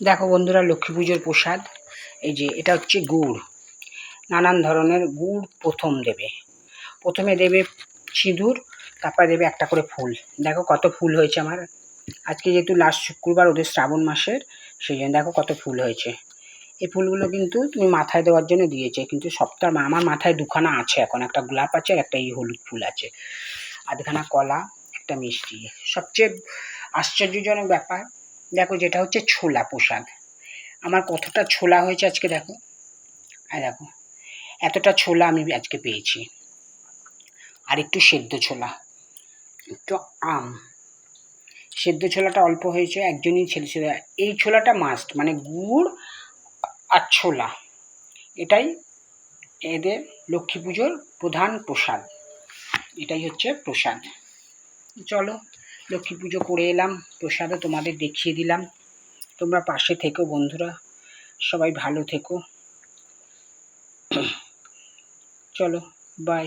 দেখো বন্ধুরা লক্ষ্মী পুজোর প্রসাদ। এই যে এটা হচ্ছে গুড়। নানান ধরনের গুড় প্রথম দেবে। প্রথমে দেবে সিঁদুর, তারপরে দেবে একটা করে ফুল। দেখো কত ফুল হয়েছে আমার। আজকে যেহেতু লাস্ট শুক্রবার ওদের শ্রাবণ মাসের, সেই জন্য দেখো কত ফুল হয়েছে। এই ফুলগুলো কিন্তু তুমি মাথায় দেওয়ার জন্য দিয়েছে, কিন্তু সপ্তাহ আমার মাথায় দুখানা আছে এখন। একটা গোলাপ আছে আর একটা এই হলুদ ফুল আছে। আধখানা কলা, একটা মিষ্টি। সবচেয়ে আশ্চর্যজনক ব্যাপার দেখো যেটা হচ্ছে ছোলা পোশাক। আমার কতটা ছোলা হয়েছে আজকে দেখো। আর দেখো, এতটা ছোলা আমি আজকে পেয়েছি। আর একটু সেদ্ধ ছোলা, একটু আম। সেদ্ধ ছোলাটা অল্প হয়েছে, একজনই ছেলে ছিল। এই ছোলাটা মাস্ট মানে গুড় আর ছোলা। এটাই এদের লক্ষ্মী পুজোর প্রধান প্রসাদ। এটাই হচ্ছে প্রসাদ। চলো। লক্ষ্মী পুজো করে এলাম, প্রসাদও তোমাদের দেখিয়ে দিলাম। তোমরা পাশে থেকো বন্ধুরা, সবাই ভালো থেকো। চলো বাই